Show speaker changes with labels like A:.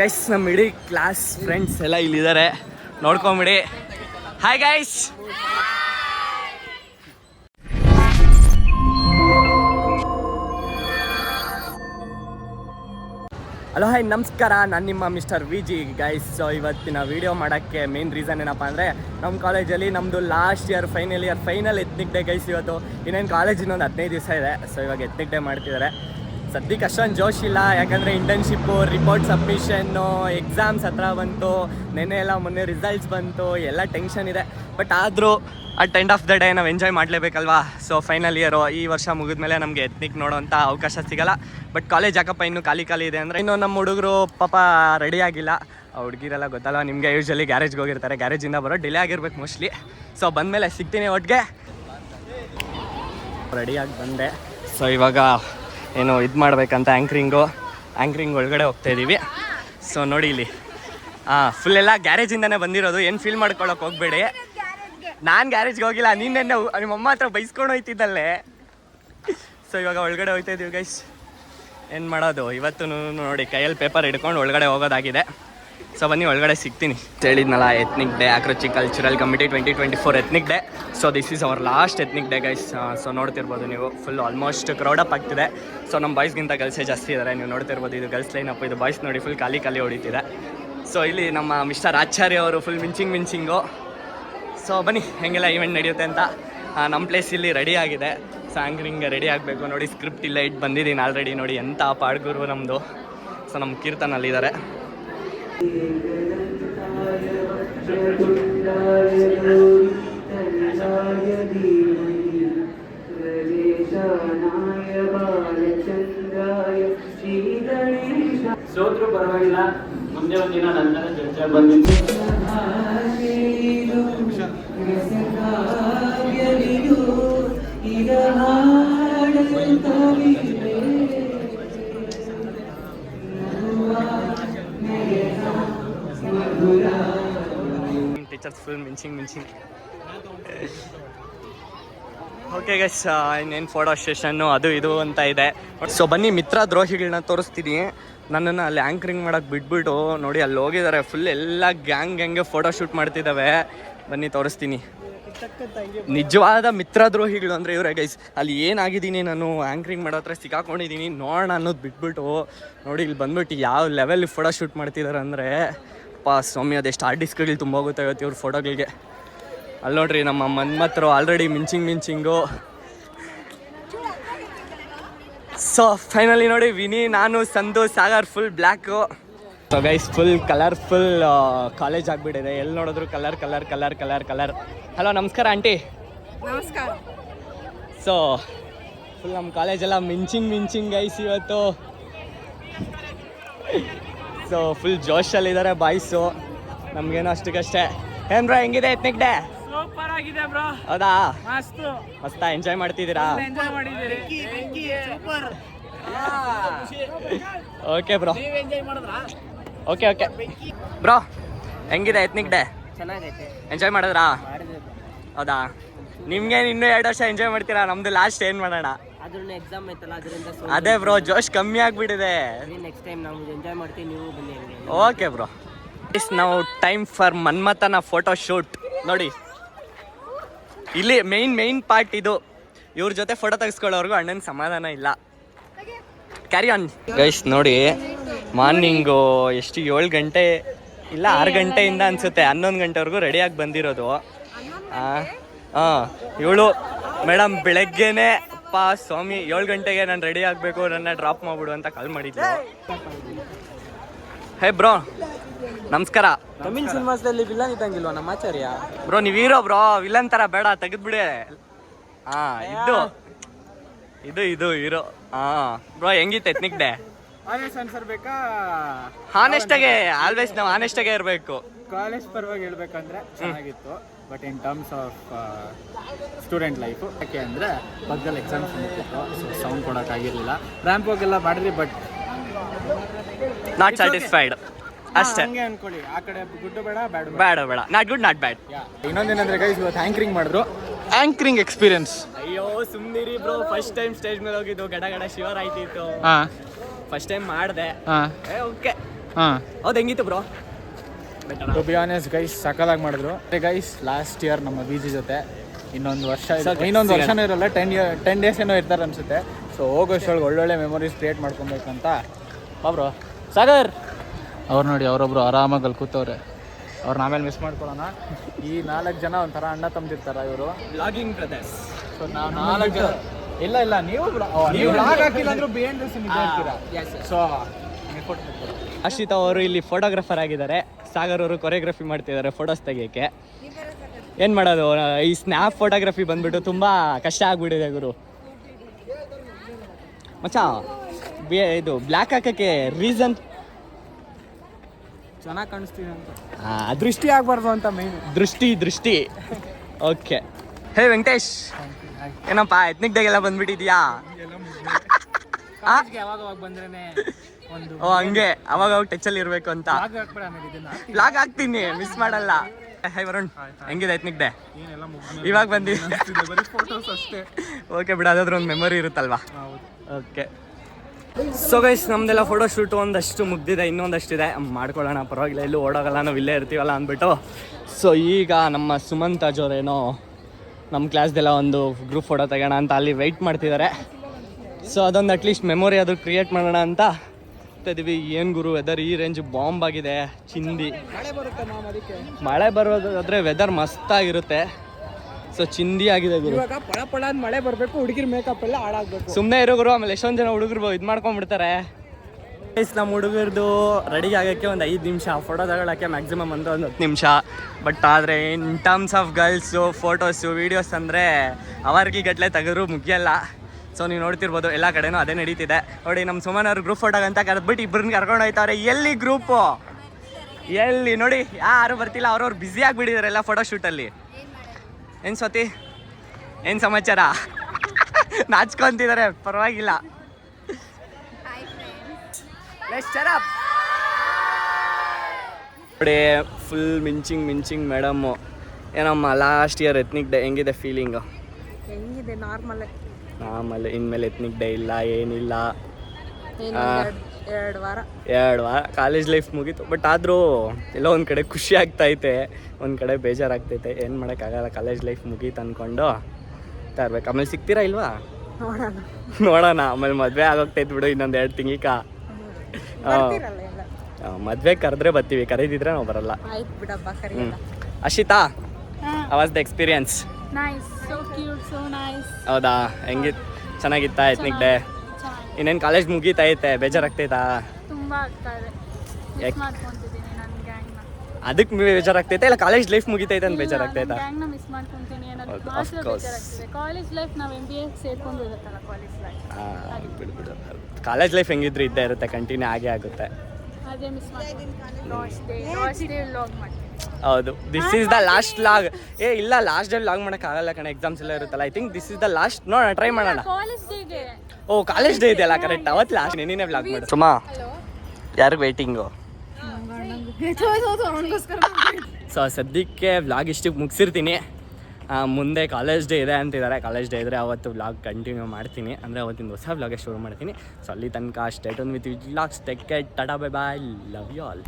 A: Guys ನಮ್ಮ ಇಡೀ class friends ಎಲ್ಲ ಇಲ್ಲಿದ್ದಾರೆ. ನೋಡ್ಕೊಂಬಿಡಿ. ಹಾಯ್ ಗೈಸ್ ಹಲೋ ಹಾಯ್ ನಮಸ್ಕಾರ. ನಾನು ನಿಮ್ಮ mister V G guys so ಇವತ್ತಿನ ವಿಡಿಯೋ ಮಾಡೋಕ್ಕೆ ಮೇನ್ ರೀಸನ್ ಏನಪ್ಪ ಅಂದರೆ ನಮ್ಮ ಕಾಲೇಜಲ್ಲಿ ನಮ್ಮದು last year final year final ethnic day guys ಇವತ್ತು. ಇನ್ನೇನು ಕಾಲೇಜಿನ ಇನ್ನೊಂದು ಹದಿನೈದು ದಿವಸ ಇದೆ. ಸೊ ಇವಾಗ ಎತ್ನಿಕ್ ಡೇ ಮಾಡ್ತಿದ್ದಾರೆ. ಸದ್ಯಕ್ಕೆ ಅಷ್ಟೊಂದು ಜೋಶ್ ಇಲ್ಲ, ಯಾಕಂದರೆ ಇಂಟರ್ನ್ಶಿಪ್ಪು ರಿಪೋರ್ಟ್ ಸಬ್ಮಿಷನ್ನು ಎಕ್ಸಾಮ್ಸ್ ಹತ್ರ ಬಂತು, ನೆನ್ನೆ ಎಲ್ಲ ಮೊನ್ನೆ ರಿಸಲ್ಟ್ಸ್ ಬಂತು, ಎಲ್ಲ ಟೆನ್ಷನ್ ಇದೆ. ಬಟ್ ಆದರೂ at end of the day ನಾವು ಎಂಜಾಯ್ ಮಾಡಲೇಬೇಕಲ್ವಾ? ಸೊ ಫೈನಲ್ ಇಯರು ಈ ವರ್ಷ ಮುಗಿದ್ಮೇಲೆ ನಮಗೆ ಎತ್ನಿಕ್ ನೋಡೋವಂಥ ಅವಕಾಶ ಸಿಗಲ್ಲ. ಬಟ್ ಕಾಲೇಜ್ ಯಾಕಪ್ಪ ಇನ್ನೂ ಖಾಲಿ ಖಾಲಿ ಇದೆ ಅಂದರೆ ಇನ್ನು ನಮ್ಮ ಹುಡುಗರು ಪಾಪ ರೆಡಿ ಆಗಿಲ್ಲ. ಹುಡುಗಿರೆಲ್ಲ ಗೊತ್ತಲ್ಲ ನಿಮಗೆ ಯೂಶ್ವಲಿ ಗ್ಯಾರೇಜ್ಗೆ ಹೋಗಿರ್ತಾರೆ ಗ್ಯಾರೇಜಿಂದ ಬರೋ ಡಿಲೇ ಆಗಿರ್ಬೇಕು ಮೋಸ್ಟ್ಲಿ ಸೊ ಬಂದಮೇಲೆ ಸಿಗ್ತೀನಿ ಒಟ್ಟಿಗೆ ರೆಡಿಯಾಗಿ ಬಂದೆ. ಸೊ ಇವಾಗ ಏನು ಇದು ಮಾಡಬೇಕಂತ ಆ್ಯಂಕ್ರಿಂಗು ಆ್ಯಂಕ್ರಿಂಗ್ ಒಳಗಡೆ ಹೋಗ್ತಾ ಇದ್ದೀವಿ ಸೊ ನೋಡಿ ಇಲ್ಲಿ. ಹಾಂ ಫುಲ್ ಎಲ್ಲ ಗ್ಯಾರೇಜಿಂದನೇ ಬಂದಿರೋದು. ಏನು ಫೀಲ್ ಮಾಡ್ಕೊಳಕ್ಕೆ ಹೋಗ್ಬೇಡಿ. ನಾನು ಗ್ಯಾರೇಜ್ಗೆ ಹೋಗಿಲ್ಲ ನಿನ್ನೆ ನಿಮ್ಮ ಅಮ್ಮ ಹತ್ರ ಬೈಸ್ಕೊಂಡು ಹೋಯ್ತಿದ್ದಲ್ಲೇ. ಸೊ ಇವಾಗ ಒಳಗಡೆ ಹೋಗ್ತಾ ಇದೀವಿ ಗೈಸ್ ಏನು ಮಾಡೋದು? ಇವತ್ತು ನೋಡಿ, ಕೈಯಲ್ಲಿ ಪೇಪರ್ ಹಿಡ್ಕೊಂಡು ಒಳಗಡೆ ಹೋಗೋದಾಗಿದೆ. ಸೊ ಬನ್ನಿ, ಒಳಗಡೆ ಸಿಗ್ತೀನಿ. ಹೇಳಿದ್ನಲ್ಲ ethnic day ಅಕ್ರೋಚಿ cultural committee twenty twenty four ethnic day so this is our last ethnic day guys so ನೋಡ್ತಿರ್ಬೋದು ನೀವು. ಫುಲ್ ಆಲ್ಮೋಸ್ಟ್ ಕ್ರೌಡಪ್ ಆಗ್ತಿದೆ. ಸೊ ನಮ್ಮ ಬಾಯ್ಸ್ಗಿಂತ ಗರ್ಲ್ಸೇ ಜಾಸ್ತಿ ಇದ್ದಾರೆ ನೀವು ನೋಡ್ತಿರ್ಬೋದು, ಇದು ಗರ್ಲ್ಸ್ ಲೈನ್ ಅಪ್ ಇದು ಬಾಯ್ಸ್ ನೋಡಿ ಫುಲ್ ಖಾಲಿ ಖಾಲಿ ಹೊಡಿತಿದೆ. ಸೊ ಇಲ್ಲಿ ನಮ್ಮ ಮಿಸ್ಟರ್ ಆಚಾರ್ಯ ಅವರು ಫುಲ್ ಮಿಂಚಿಂಗ್ ಮಿಂಚಿಂಗು ಸೊ ಬನ್ನಿ, ಹೆಂಗೆಲ್ಲ ಈವೆಂಟ್ ನಡೆಯುತ್ತೆ ಅಂತ. ನಮ್ಮ ಪ್ಲೇಸ್ ಇಲ್ಲಿ ರೆಡಿ ಆಗಿದೆ. ಸಾಂಗ್ರಿಂಗ್ ರೆಡಿ ಆಗಬೇಕು ನೋಡಿ. ಸ್ಕ್ರಿಪ್ಟ್ ಇಲ್ಲ ಇಟ್ಟು ಬಂದಿದ್ದೀನಿ ಆಲ್ರೆಡಿ ನೋಡಿ. ಎಂಥ ಪಾಡ್ಗುರು ನಮ್ಮದು ಸೊ ನಮ್ಮ ಕೀರ್ತನಲ್ಲಿದ್ದಾರೆ.
B: ಸೋತ್ರು ಪರವಾಗಿಲ್ಲ ಮುಂದೆ ಒಂದಿನ ನಂತರ ಚರ್ಚೆ ಬಂದಿದ್ದು
A: ಟೀಚರ್ಸ್ ಫುಲ್ ಮಿಂಚಿಂಗ್ ಮಿಂಚಿಂಗ್ ಓಕೆ ಗೈಸ್ ಇನ್ನೇನು ಫೋಟೋ ಸ್ಟೇಷನ್ನು ಅದು, ಇದು ಅಂತ ಇದೆ. ಸೊ ಬನ್ನಿ, ಮಿತ್ರ ದ್ರೋಹಿಗಳನ್ನ ತೋರಿಸ್ತೀನಿ. ನನ್ನನ್ನು ಅಲ್ಲಿ ಆ್ಯಂಕರಿಂಗ್ ಮಾಡೋಕ್ಕೆ ಬಿಟ್ಬಿಟ್ಟು ನೋಡಿ, ಅಲ್ಲಿ ಹೋಗಿದ್ದಾರೆ ಫುಲ್ ಎಲ್ಲ ಗ್ಯಾಂಗ್ ಗ್ಯಾಂಗೆ ಫೋಟೋ ಶೂಟ್ ಮಾಡ್ತಿದ್ದಾವೆ ಬನ್ನಿ, ತೋರಿಸ್ತೀನಿ. ನಿಜವಾದ ಮಿತ್ರ ದ್ರೋಹಿಗಳು ಅಂದರೆ ಇವರೇ ಗೈಸ್ ಅಲ್ಲಿ ಏನಾಗಿದ್ದೀನಿ ನಾನು ಆ್ಯಂಕರಿಂಗ್ ಮಾಡೋ ಹತ್ರ ಸಿಕ್ಕಾಕೊಂಡಿದ್ದೀನಿ, ನೋಡೋಣ ಅನ್ನೋದು ಬಿಟ್ಬಿಟ್ಟು ನೋಡಿ, ಇಲ್ಲಿ ಬಂದ್ಬಿಟ್ಟು ಯಾವ ಲೆವೆಲ್ ಫೋಟೋ ಶೂಟ್ ಮಾಡ್ತಿದ್ದಾರೆ ಅಂದರೆ ಪಾ ಸ್ವಾಮಿ ಅದೆಷ್ಟು ಆರ್ಟಿಸ್ಟ್ಗಳು ತುಂಬ ಹೋಗುತ್ತೆ ಇವತ್ತು ಇವ್ರ ಫೋಟೋಗಳಿಗೆ ಅಲ್ಲಿ ನೋಡ್ರಿ ನಮ್ಮ ಮನ್ಮತ್ರು ಆಲ್ರೆಡಿ ಮಿಂಚಿಂಗ್ ಮಿಂಚಿಂಗು. ಸೊ ಫೈನಲಿ ನೋಡಿ ವಿನಿ ನಾನು Sandu Sagar full black so guys full colourful college ಆಗಿಬಿಟ್ಟಿದೆ. ಎಲ್ಲಿ ನೋಡಿದ್ರು colour colour colour colour colour hello ನಮಸ್ಕಾರ ಆಂಟಿ.
C: ನಮಸ್ಕಾರ.
A: ಸೊ ಫುಲ್ ನಮ್ಮ ಕಾಲೇಜೆಲ್ಲ ಮಿಂಚಿಂಗ್ ಮಿಂಚಿಂಗ್ ಗೈಸ್ ಇವತ್ತು. ಸೊ ಫುಲ್ ಜೋಶಲ್ಲಿದ್ದಾರೆ ಬಾಯ್ಸು ನಮಗೇನೋ ಅಷ್ಟಕ್ಕಷ್ಟೇ. ಏನ್ ಬ್ರೋ ಹೆಂಗಿದೆ ಎತ್ನಿಕ್ ಡೇ
B: ಸೂಪರ್ ಆಗಿದೆ ಬ್ರೋ
A: ಹೌದಾ?
B: ಮಸ್ತ್.
A: ಮಸ್ತಾ ಎಂಜಾಯ್ ಮಾಡ್ತಿದ್ದೀರಾ?
B: ಎಂಜಾಯ್ ಮಾಡಿದ್ದೀರಿ. ಸೂಪರ್
A: ಓಕೆ ಬ್ರೋ
B: ಎಂಜಾಯ್ ಮಾಡಿದ್ರಾ?
A: ಓಕೆ ಓಕೆ ಬ್ರೋ ಹೆಂಗಿದೆ ಎತ್ನಿಕ್ ಡೇ
C: ಚೆನ್ನಾಗೈತೆ.
A: ಎಂಜಾಯ್ ಮಾಡಿದ್ರಾ? ಹೌದಾ? ನಿಮ್ಗೆ ಇನ್ನೂ ಎರಡು ವರ್ಷ ಎಂಜಾಯ್ ಮಾಡ್ತೀರಾ? ನಮ್ದು ಲಾಸ್ಟ್ ಏನು ಮಾಡೋಣ?
C: ಅದ್ರನ್ನ ಎಕ್ಸಾಮ್ ಐತಲ್ಲ ಅದರಿಂದ
A: ಅದೇ ಬ್ರೋ ಜೋಶ್ ಕಮ್ಮಿ ಆಗ್ಬಿಟ್ಟಿದೆ.
C: ನೆಕ್ಸ್ಟ್ ಟೈಮ್ ನಾವು ಎಂಜಾಯ್ ಮಾಡ್ತೀವಿ ನೀವು ಬನ್ನಿ
A: ಓಕೆ ಬ್ರೋ ಇಸ್ ನಾವು ಟೈಮ್ ಫಾರ್ ಮನ್ಮಥನ ಫೋಟೋ ಶೂಟ್ ನೋಡಿ. ಇಲ್ಲಿ ಮೇನ್ ಮೇನ್ ಪಾರ್ಟ್ ಇದು. ಇವ್ರ ಜೊತೆ ಫೋಟೋ ತೆಗೆಸ್ಕೊಳ್ಳೋರ್ಗು ಅಣ್ಣನ ಸಮಾಧಾನ ಇಲ್ಲ. ಕ್ಯಾರಿ ಆನ್ ಗೈಸ್ ನೋಡಿ ಮಾರ್ನಿಂಗು ಎಷ್ಟು ಏಳು ಗಂಟೆ ಇಲ್ಲ ಆರು ಗಂಟೆಯಿಂದ ಅನ್ಸುತ್ತೆ. ಹನ್ನೊಂದು ಗಂಟೆವರೆಗೂ ರೆಡಿಯಾಗಿ ಬಂದಿರೋದು. ಹಾಂ ಇವಳು ಮೇಡಮ್ ಬೆಳಗ್ಗೆನೆ ಅಪ್ಪ ಸ್ವಾಮಿ ಏಳು ಗಂಟೆಗೆ ನಾನು ರೆಡಿ ಆಗಬೇಕು ನನ್ನ ಡ್ರಾಪ್ ಮಾಡ್ಬಿಡು ಅಂತ ಕಾಲ್ ಮಾಡಿದ್ದೆ ಹೇ ಬ್ರೋ ನಮಸ್ಕಾರ.
D: ತಮಿಳ್ ಸಿನಿಮಾಸ್ದಲ್ಲಿ ವಿಲನ್ ಇದ್ದಂಗಿಲ್ವಾ ನಮ್ಮ ಆಚಾರ್ಯ?
A: ಬ್ರೋ ನೀವು ಹೀರೋ ಬ್ರೋ ವಿಲನ್ ತರ ಬೇಡ ತೆಗೆದ್ಬಿಡಿ. ಹಾ ಇದು. ಇದು ಇದು ಹೀರೋ ಹಾ ಬ್ರೋ ಹೆಂಗಿತ್ತು ಎತ್ನಿಕ್ ಡೇ
D: ಆನೆಸ್ಟ್
A: ಆಲ್ವೇಸ್ ನಾವು ಹಾನೆಸ್ಟಾಗೆ ಇರಬೇಕು.
D: ಕಾಲೇಜ್ ಪರವಾಗಿ ಹೇಳ್ಬೇಕಂದ್ರೆ ಚೆನ್ನಾಗಿತ್ತು. But in terms of student life ಯಾಕೆ ಅಂದರೆ ಪಕ್ಕದಲ್ಲಿ ಎಕ್ಸಾಮ್ಸ್ ಮುಗಿತ್ತು ಸೊ ಸೌಂಡ್ ಕೊಡೋಕ್ಕಾಗಿರಲಿಲ್ಲ ರ್ಯಾಂಪ್ ಹೋಗೆಲ್ಲ ಮಾಡಿದ್ರಿ ಬಟ್
A: ನಾಟ್ ಸ್ಯಾಟಿಸ್ಫೈಡ್ ಅಷ್ಟೇ.
D: ಹಂಗೆ ಅನ್ಕೊಳ್ಳಿ. ಆ ಕಡೆ ಗುಡ್ ಬೇಡ ಬ್ಯಾಡ್
A: ಬೇಡ. ಬೇಡ. ನಾಟ್ ಗುಡ್ ನಾಟ್ ಬ್ಯಾಡ್
D: ಇನ್ನೊಂದೇನಂದ್ರೆ ಗೈಸ್ ಇವತ್ತು ಆಂಕರಿಂಗ್ ಮಾಡಿದ್ರು. ಆಂಕರಿಂಗ್ ಎಕ್ಸ್ಪೀರಿಯನ್ಸ್
A: ಅಯ್ಯೋ ಸುಮ್ಮನಿರಿ ಬ್ರೋ ಫಸ್ಟ್ ಟೈಮ್ ಸ್ಟೇಜ್ ಮೇಲೆ ಹೋಗಿದ್ದು ಗಡ ಗಡ ಶಿವರ್ ಆಯ್ತಿತ್ತು
D: ಹಾಂ.
A: ಫಸ್ಟ್ ಟೈಮ್ ಮಾಡಿದೆ.
D: ಹಾಂ.
A: ಏ ಓಕೆ
D: ಹಾಂ.
A: ಹೌದು ಹೆಂಗಿತ್ತು bro
D: to be honest guys ಸಕಲಾಗಿ ಮಾಡಿದ್ರು. ಗೈಸ್ ಲಾಸ್ಟ್ ಇಯರ್ ನಮ್ಮ ಬಿ ಜಿ ಜೊತೆ ಇನ್ನೊಂದು ವರ್ಷ ಇನ್ನೊಂದು. ವರ್ಷನೂ ಇರಲ್ಲ ಟೆನ್ ಇಯರ್ ಟೆನ್ ಡೇಸ್ ಏನೋ ಇರ್ತಾರೆ ಅನ್ಸುತ್ತೆ. ಸೊ ಹೋಗೋಷ್ಟೊಳಗೆ ಒಳ್ಳೊಳ್ಳೆ ಮೆಮೊರೀಸ್ ಕ್ರಿಯೇಟ್ ಮಾಡ್ಕೊಬೇಕಂತ. ಒಬ್ರು ಸಾಗರ್! ಅವ್ರು ನೋಡಿ ಅವರೊಬ್ರು ಆರಾಮಾಗಿ ಅಲ್ಲಿ ಕೂತವ್ರೆ. ಅವ್ರನ್ನ ಆಮೇಲೆ ಮಿಸ್ ಮಾಡ್ಕೊಳ್ಳೋಣ. ಈ ನಾಲ್ಕು ಜನ ಒಂಥರ ಅಣ್ಣ ತಂದಿರ್ತಾರ ಇವರು.
A: ಲಾಗಿಂಗ್ ಬ್ರದರ್ಸ್
D: ಸೊ ನಾವು ನಾಲ್ಕು ಜನ ಇಲ್ಲ ಇಲ್ಲ ನೀವು ನೀವು ಬ್ಲಾಗ್ ಹಾಕಿಲ್ಲ ಅಂದ್ರೂ ಬಿಹೈಂಡ್ ದ ಸೀನ್ ಇರ್ತೀರಾ ಸೊ
A: ಅಶ್ವಿತಾ ಅವರು ಇಲ್ಲಿ ಫೋಟೋಗ್ರಾಫರ್ ಆಗಿದ್ದಾರೆ. ಸಾಗರ್ ಅವರು ಕೊರಿಯೋಗ್ರಫಿ ಮಾಡ್ತಿದ್ದಾರೆ ಫೋಟೋಸ್ ತೆಗಿಯೋಕ್ಕೆ. ಏನು ಮಾಡೋದು ಈ ಸ್ನ್ಯಾಪ್ ಫೋಟೋಗ್ರಫಿ ಬಂದ್ಬಿಟ್ಟು ತುಂಬ ಕಷ್ಟ ಆಗ್ಬಿಟ್ಟಿದೆ ಗುರು. ಮಚ್ಚ ಬೇ ಇದು ಬ್ಲ್ಯಾಕ್ ಹಾಕೋಕ್ಕೆ ರೀಸನ್
D: ಚೆನ್ನಾಗಿ ಕಾಣಿಸ್ತೀವಿ ಅಂತ. ದೃಷ್ಟಿ ಆಗಬಾರ್ದು ಅಂತ ಮೈನ್
A: ದೃಷ್ಟಿ ದೃಷ್ಟಿ. ಓಕೆ ಹೇ ವೆಂಕಟೇಶ್ ಏನಪ್ಪಾ ಎತ್ನಿಕ್ ಡೇಗೆಲ್ಲ ಬಂದ್ಬಿಟ್ಟಿದ್ಯಾ?
D: ಯಾವಾಗ ಬಂದ್ರೆ ಬಂದ್ರೇನೆ?
A: ಓ ಹಂಗೆ. ಅವಾಗ ಅವಾಗ ಅಲ್ಲಿ ಇರಬೇಕು ಅಂತ.
D: ಬ್ಲಾಗ್
A: ಹಾಕ್ತೀನಿ ಮಿಸ್ ಮಾಡಲ್ಲ. ಹೈ ವರುಣ್ ಹೆಂಗಿದೆ ಎತ್ನಿಕ್ ಡೇ ಇವಾಗ ಬಂದಿದ್ದೆ
D: ಬರೀ ಫೋಟೋಸ್ ಅಷ್ಟೇ.
A: ಓಕೆ ಬಿಡ ಅದಾದ್ರೂ ಒಂದು ಮೆಮೊರಿ ಇರುತ್ತಲ್ವಾ? ಓಕೆ ಸೊ ಗೈಸ್ ನಮ್ದೆಲ್ಲ ಫೋಟೋ ಶೂಟ್ ಒಂದಷ್ಟು ಮುಗ್ದಿದೆ ಇನ್ನೊಂದಷ್ಟಿದೆ. ಮಾಡ್ಕೊಳ್ಳೋಣ ಪರವಾಗಿಲ್ಲ ಎಲ್ಲೂ ಓಡೋಗಲ್ಲ ನಾವು ಇಲ್ಲೇ ಇರ್ತೀವಲ್ಲ ಅಂದ್ಬಿಟ್ಟು. ಸೊ ಈಗ ನಮ್ಮ ಸುಮಂತ್ ಅಜೋರೇನೋ ನಮ್ಮ ಕ್ಲಾಸ್ದೆಲ್ಲ ಒಂದು ಗ್ರೂಪ್ ಫೋಟೋ ತೆಗೋಣ ಅಂತ ಅಲ್ಲಿ ವೆಯ್ಟ್ ಮಾಡ್ತಿದ್ದಾರೆ ಸೊ ಅದೊಂದು ಅಟ್ಲೀಸ್ಟ್ ಮೆಮೊರಿ ಅದು ಕ್ರಿಯೇಟ್ ಮಾಡೋಣ ಅಂತ ಇದೀವಿ. ಏನು ಗುರು ವೆದರ್ ಈ ರೇಂಜ್ ಬಾಂಬ್ ಆಗಿದೆ. ಚಿಂದಿ.
D: ಮಳೆ ಬರುತ್ತೆ ಮ್ಯಾಮ್ ಅದಕ್ಕೆ.
A: ಮಳೆ ಬರೋದಾದ್ರೆ ವೆದರ್ ಮಸ್ತಾಗಿರುತ್ತೆ ಸೊ ಚಿಂದಿ ಆಗಿದೆ ಗುರು.
D: ಇವಾಗ ಪಳ ಪಳ ಮಳೆ ಬರಬೇಕು ಹುಡುಗಿರ್ ಮೇಕಪ್ ಎಲ್ಲ ಹಾಳಾಗ್ಬೇಕು.
A: ಸುಮ್ಮನೆ ಇರೋ ಗುರು ಆಮೇಲೆ ಎಷ್ಟೊಂದು ಜನ ಹುಡುಗರು ಇದು ಮಾಡ್ಕೊಂಡ್ಬಿಡ್ತಾರೆ. ನಮ್ಮ ಹುಡುಗರದು ರೆಡಿ ಆಗೋಕ್ಕೆ ಒಂದು ಐದು ನಿಮಿಷ. ಫೋಟೋ ತಗೊಳಕ್ಕೆ ಮ್ಯಾಕ್ಸಿಮಮ್ ಒಂದು ಒಂದು ಹತ್ತು ನಿಮಿಷ. ಬಟ್ ಆದರೆ in terms of girls photos videos ಅಂದರೆ ಅವರ್ಗಿ ಗಟ್ಟಲೆ ತೆಗೆದ್ರು ಮುಗಿಯಲ್ಲ ಸೊ ನೀವು ನೋಡ್ತಿರ್ಬೋದು ಎಲ್ಲ ಕಡೆನೂ ಅದೇ ನಡೀತಿದೆ. ನೋಡಿ ನಮ್ಮ ಸುಮನ್ ಅವ್ರ ಗ್ರೂಪ್ ಫೋಟೋಗಂತ ಕರೆದ್ಬಿಟ್ಟು ಇಬ್ಬರನ್ನ ಕರ್ಕೊಂಡು ಹೋಯ್ತಾರೆ. ಎಲ್ಲಿ ಗ್ರೂಪು ಎಲ್ಲಿ? ನೋಡಿ, ಯಾರು ಬರ್ತಿಲ್ಲ. ಅವ್ರವ್ರು ಬ್ಯುಸಿ ಆಗಿಬಿಟ್ಟಿದ್ದಾರೆ ಎಲ್ಲ ಫೋಟೋ ಶೂಟಲ್ಲಿ ಏನು ಸತಿ ಏನು ಸಮಾಚಾರ? ನಾಚ್ಕೊಂತಿದ್ದಾರೆ ಪರವಾಗಿಲ್ಲ. ನೋಡಿ ಫುಲ್ ಮಿಂಚಿಂಗ್ ಮಿಂಚಿಂಗ್ ಮೇಡಮ್ಮು ಏನಮ್ಮ ಲಾಸ್ಟ್ ಇಯರ್ ಎತ್ನಿಕ್ ಡೇ ಹೆಂಗಿದೆ ಫೀಲಿಂಗು
C: ಹೆಂಗಿದೆ ನಾರ್ಮಲ್?
A: ಆಮೇಲೆ ಇನ್ಮೇಲೆ ಎತ್ನಿಕ್ ಡೇ ಇಲ್ಲ ಏನಿಲ್ಲ.
C: ಎರಡು ವಾರ.
A: ಎರಡು ವಾರ. ಕಾಲೇಜ್ ಲೈಫ್ ಮುಗೀತು ಬಟ್ ಆದರೂ ಎಲ್ಲೋ ಒಂದು ಕಡೆ ಖುಷಿ ಆಗ್ತೈತೆ ಒಂದು ಕಡೆ ಬೇಜಾರಾಗ್ತೈತೆ. ಏನು ಮಾಡೋಕ್ಕಾಗಲ್ಲ ಕಾಲೇಜ್ ಲೈಫ್ ಮುಗೀತು ಅಂದ್ಕೊಂಡು ತರ್ಬೇಕು. ಆಮೇಲೆ ಸಿಗ್ತೀರಾ ಇಲ್ವಾ?
C: ನೋಡೋಣ.
A: ನೋಡೋಣ. ಆಮೇಲೆ ಮದುವೆ ಆಗೋಗ್ತೈತೆ ಬಿಡು ಇನ್ನೊಂದು ಎರಡು ತಿಂಗಿಕ ಮದುವೆ ಕರೆದ್ರೆ ಬರ್ತೀವಿ. ಕರೀದಿದ್ರೆ ನಾವು ಬರಲ್ಲ.
C: ಆಯ್ತು ಬಿಡಪ್ಪ
A: ಹ್ಞೂ
C: ಕರಿಯಲ್ಲ
A: ಅಶಿತಾ ಅವಾಸ್ ದ ಎಕ್ಸ್ಪೀರಿಯನ್ಸ್ ಹೌದಾ? ಹೆಂಗಿತ್ತು ಚೆನ್ನಾಗಿತ್ತಾ ಎತ್ನಿಕ್ ಡೇ ಇನ್ನೇನು ಕಾಲೇಜ್ ಮುಗೀತೈತೆ ಬೇಜಾರಾಗ್ತೈತಾ?
E: ಮಾಡ್ಕೊಂತಿದ್ದೀನಿ ನನ್ನ ಗ್ಯಾಂಗ್ನ
A: ಅದಕ್ಕೆ ಬೇಜಾರಾಗ್ತೈತೆ? ಇಲ್ಲ ಕಾಲೇಜ್ ಲೈಫ್ ಮುಗಿತೈತೆ ಅಂತ ಬೇಜಾರಾಗ್ತೈತಾ?
E: ಕಾಲೇಜ್ ಲೈಫ್
A: ಹೆಂಗಿದ್ರು ಇದ್ದೇ ಇರುತ್ತೆ ಕಂಟಿನ್ಯೂ ಆಗೇ ಆಗುತ್ತೆ.
E: ಅದೇ ಮಿಸ್ ಮಾಡ್ತೀನಿ last day last day log ಮಾಡ್ತೀನಿ
A: ಹೌದು this is the last log ಏ ಇಲ್ಲ ಲಾಸ್ಟ್ ಡೇ ಲಾಗ್ ಆಗಲ್ಲ ಕಣ ಎಕ್ಸಾಮ್ಸ್ ಎಲ್ಲ ಇರುತ್ತಲ್ಲ I think this is the last ನೋಡೋಣ ಟ್ರೈ ಮಾಡೋಣ ಓ ಕಾಲೇಜ್ ಡೇ ಇದೆಯಲ್ಲ ಕರೆಕ್ಟ್ ಅವತ್ತು ಲಾಸ್ಟ್ ನೀನೇ ವ್ಲಾಗ್ ಮಾಡು ಸುಮಾ ಯಾರಿಗೆ ವೇಟಿಂಗು ಸೊ ಸದ್ಯಕ್ಕೆ ವ್ಲಾಗ್ ಇಷ್ಟಕ್ಕೆ ಮುಗಿಸಿರ್ತೀನಿ ಮುಂದೆ ಕಾಲೇಜ್ ಡೇ ಇದೆ ಅಂತಿದ್ದಾರೆ. ಕಾಲೇಜ್ ಡೇ ಇದ್ದರೆ ಅವತ್ತು ವ್ಲಾಗ್ ಕಂಟಿನ್ಯೂ ಮಾಡ್ತೀನಿ. ಅಂದರೆ ಅವತ್ತಿಂದ ಹೊಸ ವ್ಲಾಗೆ ಶುರು ಮಾಡ್ತೀನಿ. ಸೊ ಅಲ್ಲಿ ತನಕ state with vlogs tech Tata bye bye love you all